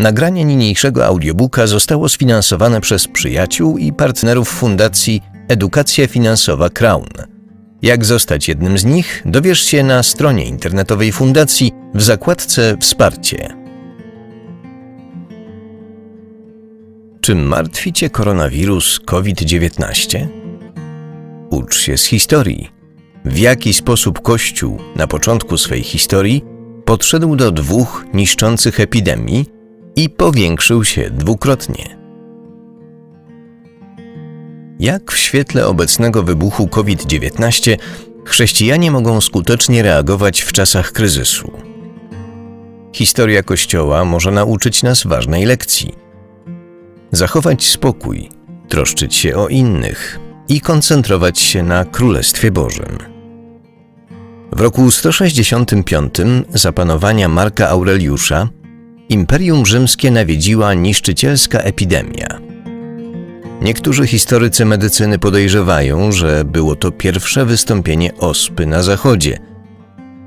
Nagranie niniejszego audiobooka zostało sfinansowane przez przyjaciół i partnerów Fundacji Edukacja Finansowa Crown. Jak zostać jednym z nich, dowiesz się na stronie internetowej fundacji w zakładce Wsparcie. Czy martwi Cię koronawirus COVID-19? Ucz się z historii. W jaki sposób Kościół na początku swej historii podszedł do dwóch niszczących epidemii i powiększył się dwukrotnie. Jak w świetle obecnego wybuchu COVID-19 chrześcijanie mogą skutecznie reagować w czasach kryzysu? Historia Kościoła może nauczyć nas ważnej lekcji. Zachować spokój, troszczyć się o innych i koncentrować się na Królestwie Bożym. W roku 165 zapanowania Marka Aureliusza Imperium Rzymskie nawiedziła niszczycielska epidemia. Niektórzy historycy medycyny podejrzewają, że było to pierwsze wystąpienie ospy na zachodzie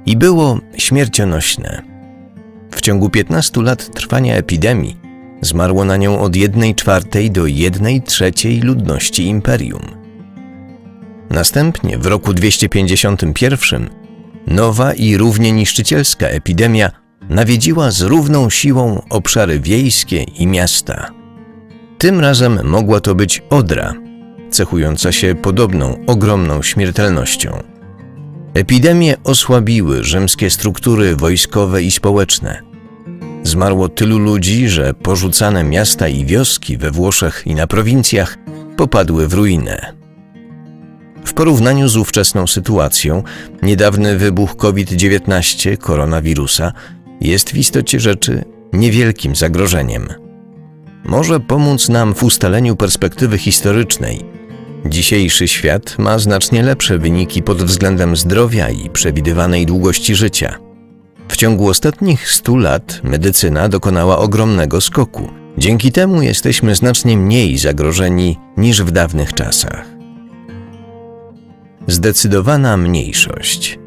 i było śmiercionośne. W ciągu 15 lat trwania epidemii zmarło na nią od 1 czwartej do 1 trzeciej ludności imperium. Następnie w roku 251 nowa i równie niszczycielska epidemia nawiedziła z równą siłą obszary wiejskie i miasta. Tym razem mogła to być Odra, cechująca się podobną ogromną śmiertelnością. Epidemie osłabiły rzymskie struktury wojskowe i społeczne. Zmarło tylu ludzi, że porzucane miasta i wioski we Włoszech i na prowincjach popadły w ruinę. W porównaniu z ówczesną sytuacją, niedawny wybuch COVID-19 koronawirusa jest w istocie rzeczy niewielkim zagrożeniem. Może pomóc nam w ustaleniu perspektywy historycznej. Dzisiejszy świat ma znacznie lepsze wyniki pod względem zdrowia i przewidywanej długości życia. W ciągu ostatnich 100 lat medycyna dokonała ogromnego skoku. Dzięki temu jesteśmy znacznie mniej zagrożeni niż w dawnych czasach. Zdecydowana mniejszość.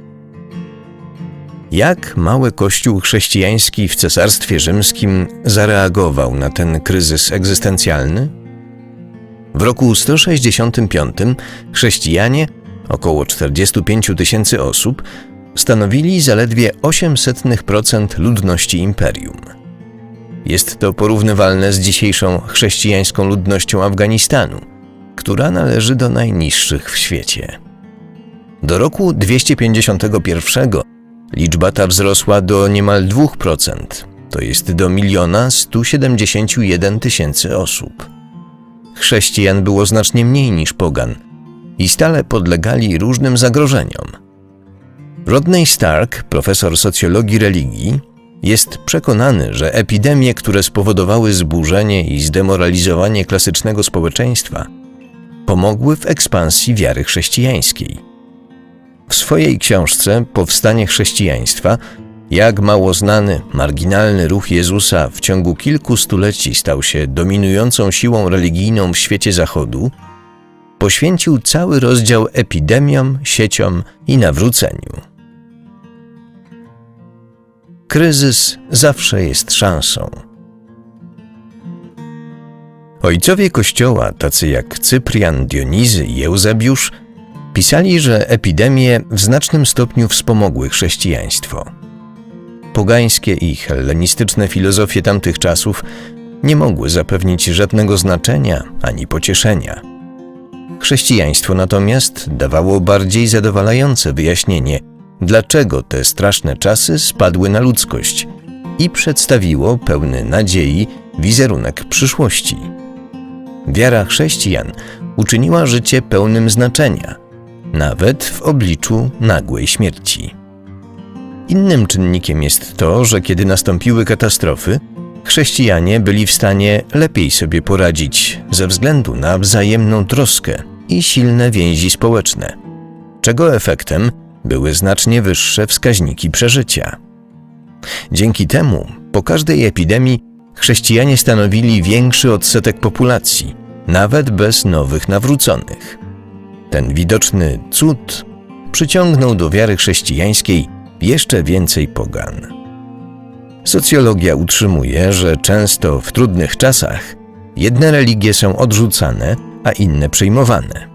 Jak mały kościół chrześcijański w Cesarstwie Rzymskim zareagował na ten kryzys egzystencjalny? W roku 165 chrześcijanie, około 45 tysięcy osób, stanowili zaledwie 0,08% ludności imperium. Jest to porównywalne z dzisiejszą chrześcijańską ludnością Afganistanu, która należy do najniższych w świecie. Do roku 251 liczba ta wzrosła do niemal 2%, to jest do miliona 171 tysięcy osób. Chrześcijan było znacznie mniej niż pogan i stale podlegali różnym zagrożeniom. Rodney Stark, profesor socjologii religii, jest przekonany, że epidemie, które spowodowały zburzenie i zdemoralizowanie klasycznego społeczeństwa, pomogły w ekspansji wiary chrześcijańskiej. W swojej książce Powstanie chrześcijaństwa, jak mało znany, marginalny ruch Jezusa w ciągu kilku stuleci stał się dominującą siłą religijną w świecie Zachodu, poświęcił cały rozdział epidemiom, sieciom i nawróceniu. Kryzys zawsze jest szansą. Ojcowie Kościoła, tacy jak Cyprian, Dionizy i Eusebiusz, pisali, że epidemie w znacznym stopniu wspomogły chrześcijaństwo. Pogańskie i hellenistyczne filozofie tamtych czasów nie mogły zapewnić żadnego znaczenia ani pocieszenia. Chrześcijaństwo natomiast dawało bardziej zadowalające wyjaśnienie, dlaczego te straszne czasy spadły na ludzkość i przedstawiło pełny nadziei wizerunek przyszłości. Wiara chrześcijan uczyniła życie pełnym znaczenia, nawet w obliczu nagłej śmierci. Innym czynnikiem jest to, że kiedy nastąpiły katastrofy, chrześcijanie byli w stanie lepiej sobie poradzić ze względu na wzajemną troskę i silne więzi społeczne, czego efektem były znacznie wyższe wskaźniki przeżycia. Dzięki temu po każdej epidemii chrześcijanie stanowili większy odsetek populacji, nawet bez nowych nawróconych. Ten widoczny cud przyciągnął do wiary chrześcijańskiej jeszcze więcej pogan. Socjologia utrzymuje, że często w trudnych czasach jedne religie są odrzucane, a inne przyjmowane.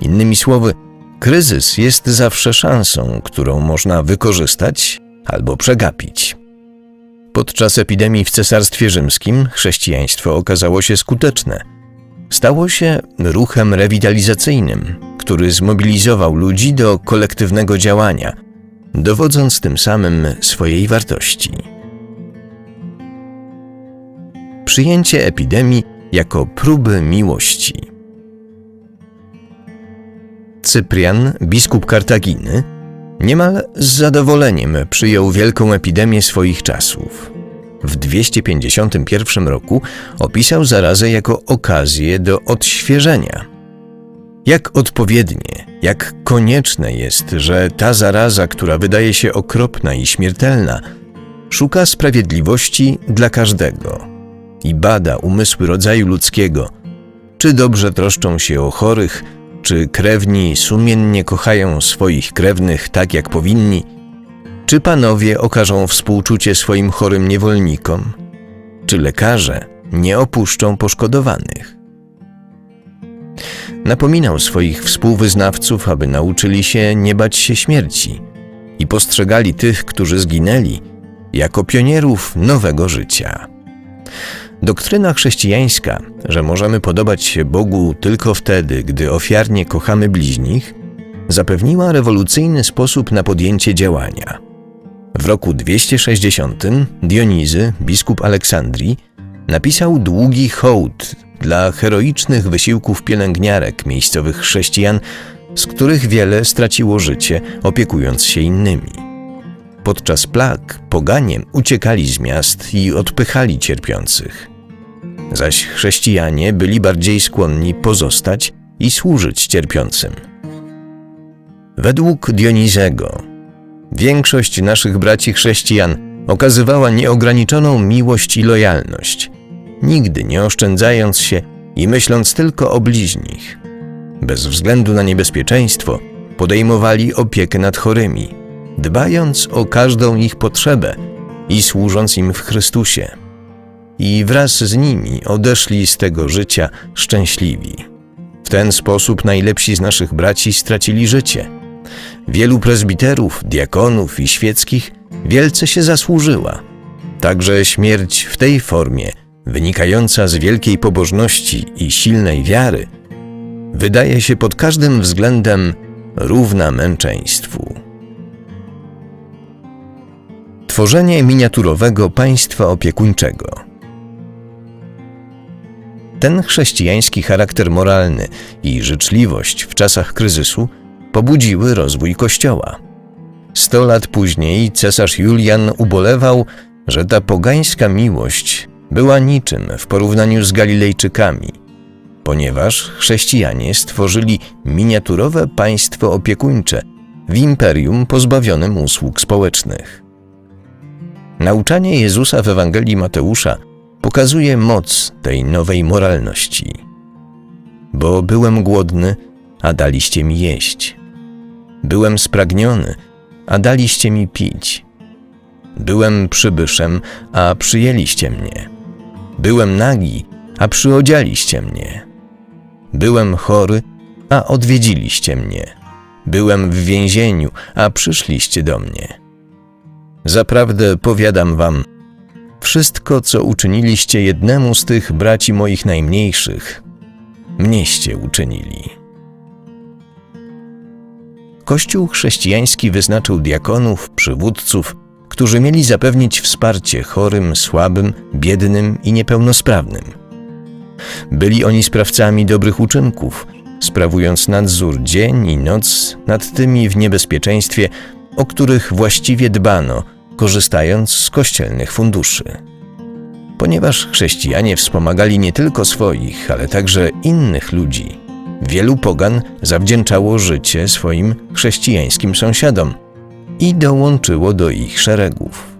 Innymi słowy, kryzys jest zawsze szansą, którą można wykorzystać albo przegapić. Podczas epidemii w Cesarstwie Rzymskim chrześcijaństwo okazało się skuteczne. Stało się ruchem rewitalizacyjnym, który zmobilizował ludzi do kolektywnego działania, dowodząc tym samym swojej wartości. Przyjęcie epidemii jako próby miłości. Cyprian, biskup Kartaginy, niemal z zadowoleniem przyjął wielką epidemię swoich czasów. W 251 roku opisał zarazę jako okazję do odświeżenia. Jak odpowiednie, jak konieczne jest, że ta zaraza, która wydaje się okropna i śmiertelna, szuka sprawiedliwości dla każdego i bada umysły rodzaju ludzkiego, czy dobrze troszczą się o chorych, czy krewni sumiennie kochają swoich krewnych tak jak powinni, czy panowie okażą współczucie swoim chorym niewolnikom, czy lekarze nie opuszczą poszkodowanych. Napominał swoich współwyznawców, aby nauczyli się nie bać się śmierci i postrzegali tych, którzy zginęli, jako pionierów nowego życia. Doktryna chrześcijańska, że możemy podobać się Bogu tylko wtedy, gdy ofiarnie kochamy bliźnich, zapewniła rewolucyjny sposób na podjęcie działania. W roku 260 Dionizy, biskup Aleksandrii, napisał długi hołd dla heroicznych wysiłków pielęgniarek miejscowych chrześcijan, z których wiele straciło życie, opiekując się innymi. Podczas plag poganie uciekali z miast i odpychali cierpiących. Zaś chrześcijanie byli bardziej skłonni pozostać i służyć cierpiącym. Według Dionizego, większość naszych braci chrześcijan okazywała nieograniczoną miłość i lojalność, nigdy nie oszczędzając się i myśląc tylko o bliźnich. Bez względu na niebezpieczeństwo podejmowali opiekę nad chorymi, dbając o każdą ich potrzebę i służąc im w Chrystusie. I wraz z nimi odeszli z tego życia szczęśliwi. W ten sposób najlepsi z naszych braci stracili życie. Wielu prezbiterów, diakonów i świeckich wielce się zasłużyła. Także śmierć w tej formie, wynikająca z wielkiej pobożności i silnej wiary, wydaje się pod każdym względem równa męczeństwu. Tworzenie miniaturowego państwa opiekuńczego. Ten chrześcijański charakter moralny i życzliwość w czasach kryzysu pobudziły rozwój Kościoła. Sto lat później cesarz Julian ubolewał, że ta pogańska miłość była niczym w porównaniu z Galilejczykami, ponieważ chrześcijanie stworzyli miniaturowe państwo opiekuńcze w imperium pozbawionym usług społecznych. Nauczanie Jezusa w Ewangelii Mateusza pokazuje moc tej nowej moralności. Bo byłem głodny, a daliście mi jeść. Byłem spragniony, a daliście mi pić. Byłem przybyszem, a przyjęliście mnie. Byłem nagi, a przyodzialiście mnie. Byłem chory, a odwiedziliście mnie. Byłem w więzieniu, a przyszliście do mnie. Zaprawdę powiadam wam, wszystko, co uczyniliście jednemu z tych braci moich najmniejszych, mnieście uczynili. Kościół chrześcijański wyznaczył diakonów, przywódców, którzy mieli zapewnić wsparcie chorym, słabym, biednym i niepełnosprawnym. Byli oni sprawcami dobrych uczynków, sprawując nadzór dzień i noc nad tymi w niebezpieczeństwie, o których właściwie dbano – korzystając z kościelnych funduszy. Ponieważ chrześcijanie wspomagali nie tylko swoich, ale także innych ludzi, wielu pogan zawdzięczało życie swoim chrześcijańskim sąsiadom i dołączyło do ich szeregów.